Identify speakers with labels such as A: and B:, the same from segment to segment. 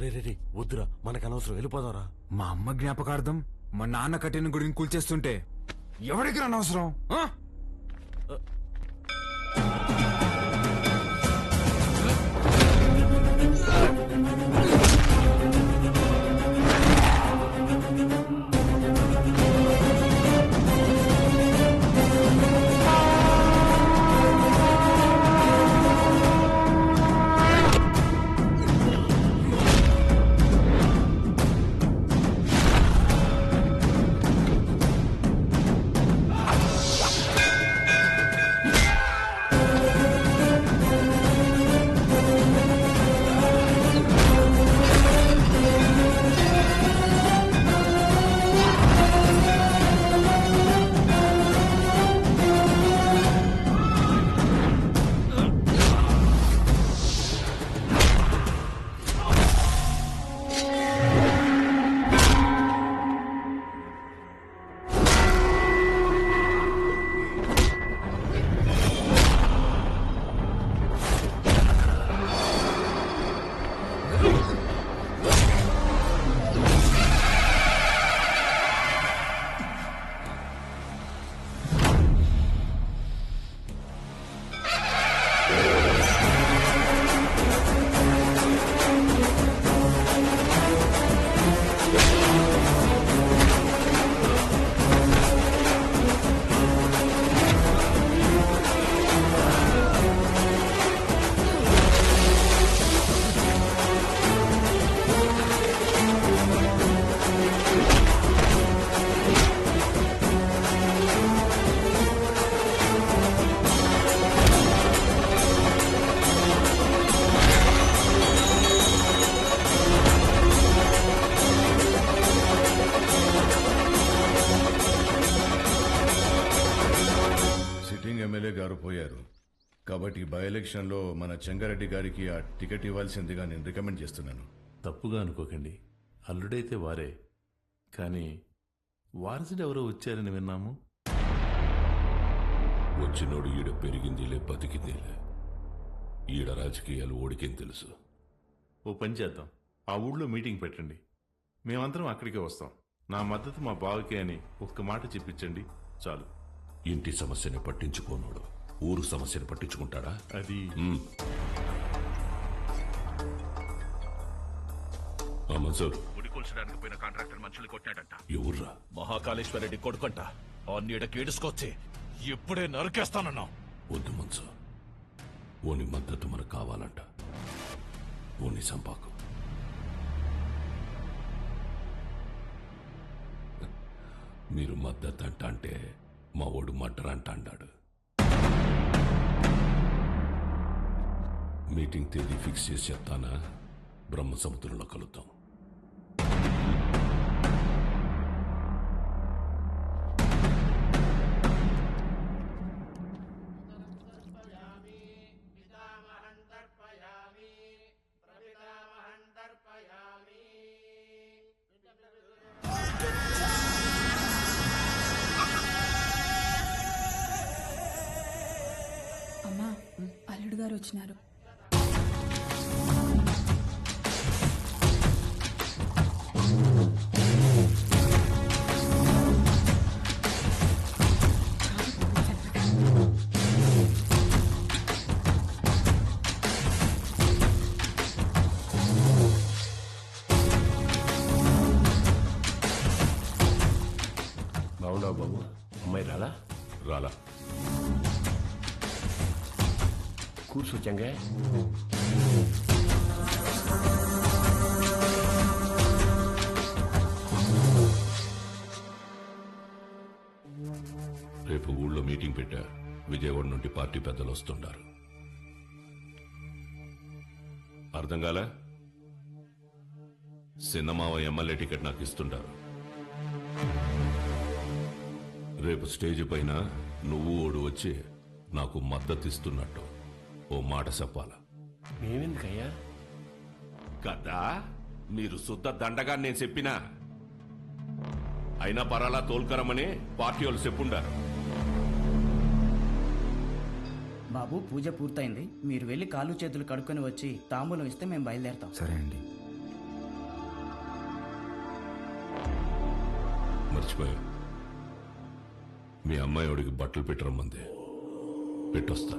A: రే రే రే వద్దురా మనకు అనవసరం వెళ్ళిపోదాంరా.
B: మా అమ్మ జ్ఞాపకార్థం మా నాన్న కట్టిన గుడిని కూల్చేస్తుంటే ఎవరికి అనవసరం? ఆ?
C: సిట్టింగ్ ఎమ్మెల్యే గారు పోయారు. కాబట్టి బై ఎలక్షన్లో మన చెంగారెడ్డి గారికి ఆ టికెట్ ఇవ్వాల్సిందిగా నేను రికమెండ్ చేస్తున్నాను.
D: తప్పుగా అనుకోకండి. అల్లుడైతే వారే. కానీ వారసుడు ఎవరో వచ్చారని విన్నాము.
E: వచ్చినోడు ఈడ పెరిగిందిలే బతికిందిలే. ఈడ రాజకీయాలు ఓడికేం తెలుసు?
D: ఓ పని చేద్దాం. ఆ ఊళ్ళో మీటింగ్ పెట్టండి. మేమందరం అక్కడికే వస్తాం. నా మద్దతు మా బావకే అని ఒక్క మాట చెప్పించండి. చాలు.
E: ఇంటి సమస్యని పట్టించుకోనోడు. ఊరు సమస్యని పట్టించుకుంటాడా?
D: అది.
E: మన్సూర్.
F: ఉడికొల్చడానికి పోయిన కాంట్రాక్టర్ మనుషులు కొట్టాడంట.
E: ఎవర్రా
F: మహాకాళేశ్వరరెడ్డి కొడుకంట. ఆ నీడ కీడుసుకొచ్చి ఇప్పుడే నరికేస్తానన్నా.
E: వద్దు మన్సూర్. ఓని మద్దతు మనకు కావాలంట. ఓని సంపాకు. మీరు మద్దతు అంట అంటే మా ఓడు మడ్డరంట అన్నాడు మీటింగ్ తేదీ ఫిక్స్ చేసి చెప్తానా? బ్రహ్మ సముద్రంలో కలుద్దాం.
G: గారు వచ్చినారు.
F: బాగున్నావు బాబు? అమ్మాయి రాలా?
E: రాలా.
F: కూర్చోచ్చంగా
E: రేపు ఊళ్ళో మీటింగ్ పెట్టా. విజయవాడ నుండి పార్టీ పెద్దలు వస్తుంటారు అర్థం కాలే? సిన్నమావ ఎమ్మెల్యే టికెట్ నాకు ఇస్తుంటారు. రేపు స్టేజ్ పైన నువ్వు ఓడు వచ్చి నాకు మద్దతు ఇస్తున్నట్టు. ఓ మాట చెప్పాల?
F: మేమెందుకయ్యా?
E: కదా మీరు శుద్ధ దండగా నేను చెప్పినా. అయినా పరాలా తోల్కరమని పార్టీ వాళ్ళు చెప్పుండారు.
H: బాబు పూజ పూర్తయింది. మీరు వెళ్ళి కాళ్ళు చేతులు కడుక్కొని వచ్చి తాంబూలం ఇస్తే మేము బయలుదేరతాం.
B: సరే అండి.
E: మర్చిపోయా. మీ అమ్మాయి బట్టలు పెట్టరమ్మంది. పెట్టొస్తా.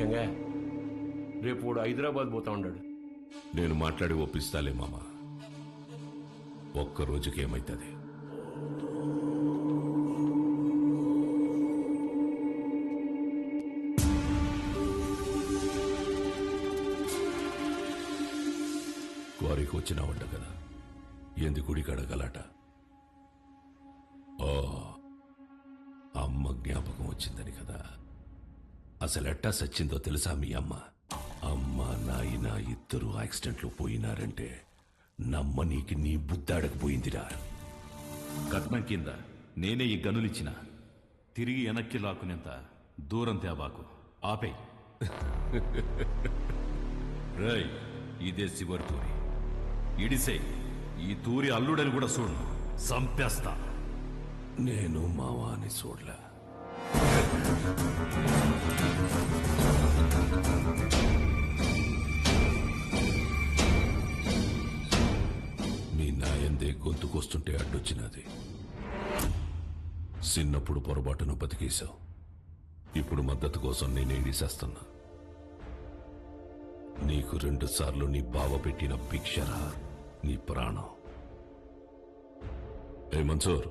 F: చెంగా రేపు వాడు హైదరాబాద్ పోతా ఉన్నాడు
E: నేను మాట్లాడి ఒప్పిస్తాలే మామ. ఒక్క రోజుకి ఏమైతుంది? వారికి వచ్చినావంట కదా? ఎందు గుడి కడగలట ఓ అమ్మ జ్ఞాపకం వచ్చిందని కదా? అసలు ఎట్టా సచ్చిందో తెలుసా మీ అమ్మ? అమ్మ నాయన ఇద్దరు యాక్సిడెంట్లో పోయినారంటే నమ్మ నీకి నీ బుద్ధాడకపోయిందిరా
I: కట్నం కింద నేనే ఈ గనులిచ్చిన. తిరిగి వెనక్కి లాక్కునేంత దూరం తేవాకు ఆపే రై ఇదే శివరి తూరి. ఇడిసే ఈ తూరి అల్లుడని కూడా చూడు. సంపేస్తా.
E: నేను మావా అని చూడలే. మీ నాయందే గొంతుకొస్తుంటే అడ్డొచ్చినది. చిన్నప్పుడు పొరపాటును బతికేశావు. ఇప్పుడు మద్దతు కోసం నేను ఏడిసేస్తున్నా నీకు రెండు సార్లు నీ బావ పెట్టిన భిక్షరా నీ ప్రాణం. ఏ మన్సూర్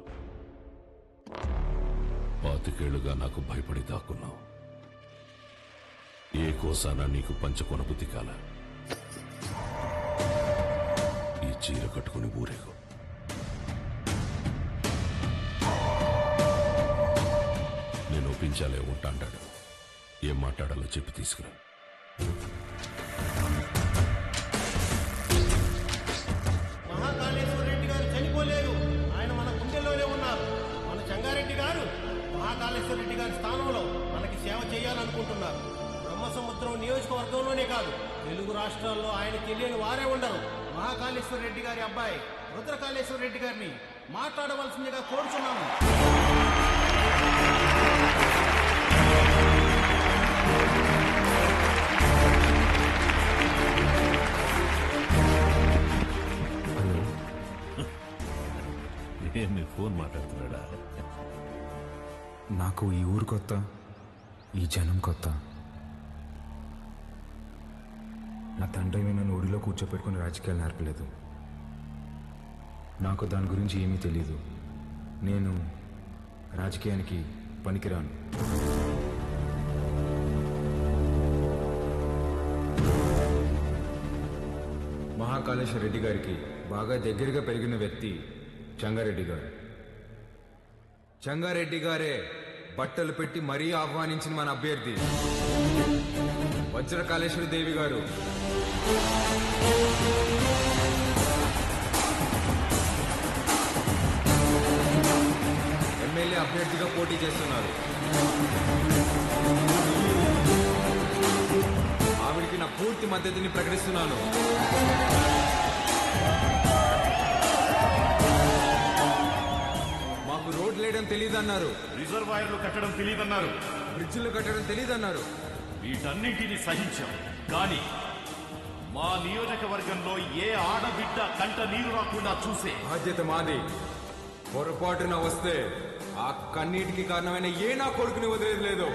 E: పాతికేళ్ళుగా నాకు భయపడి దాక్కున్నావు. ఏ కోసానా నీకు పంచకొనబుద్ధి కాల. ఈ చీర కట్టుకుని ఊరేగు. నేను ఒప్పించాలే ఉంటాంటాడు ఏం మాట్లాడాలో చెప్పి తీసుకురా.
J: నియోజకవర్గంలోనే కాదు తెలుగు రాష్ట్రాల్లో ఆయన తెలియని వారే ఉండరు. మహాకాళేశ్వర రెడ్డి గారి అబ్బాయి రుద్రకాళేశ్వర రెడ్డి గారిని మాట్లాడవలసిందిగా
I: మీ ఫోన్ మాట్లాడుతున్నాడా?
B: నాకు ఈ ఊరు కొత్త ఈ జనం కొత్త. నా తండ్రి నన్ను ఒడిలో కూర్చోపెట్టుకుని రాజకీయాలు నేర్పలేదు. నాకు దాని గురించి ఏమీ తెలియదు నేను రాజకీయానికి పనికిరాను. మహాకాళేశ్వర రెడ్డి గారికి బాగా దగ్గరగా పెరిగిన వ్యక్తి చంగారెడ్డి గారు. చంగారెడ్డి గారే బట్టలు పెట్టి మరీ ఆహ్వానించిన మన అభ్యర్థి. వజ్రకాళేశ్వరి దేవి గారు. ఎమ్మెల్యే అభ్యర్థిగా పోటీ చేస్తున్నారు. ఆవిడికి నా పూర్తి మద్దతుని ప్రకటిస్తున్నాను. మాకు రోడ్లు వేయడం తెలియదన్నారు
I: రిజర్వాయర్లు కట్టడం తెలియదన్నారు
B: బ్రిడ్జిలు కట్టడం తెలియదన్నారు
I: వీటన్నింటినీ సహించాం. కానీ మా నియోజకవర్గంలో ఏ ఆడబిడ్డ కంట నీరు రాకుండా చూసే
B: బాధ్యత మాది. పొరపాటున వస్తే ఆ కన్నీటికి కారణమైన ఏ నా కొడుకుని వదిలేదు లేదు.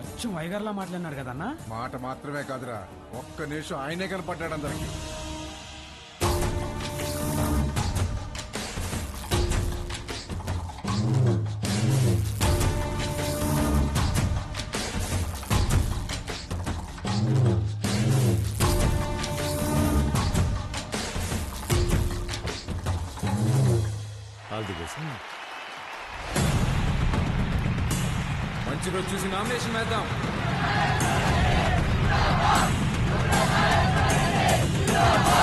H: అచ్చం వైగర్లా మాట్లాడినారు కదన్నా?
K: మాట మాత్రమే కాదురా. ఒక్క నిమిషం ఆయనే కనపడ్డాడు అందరికి.
B: మంచి రోజు చూసి నామినేషన్ వేద్దాం Yeah.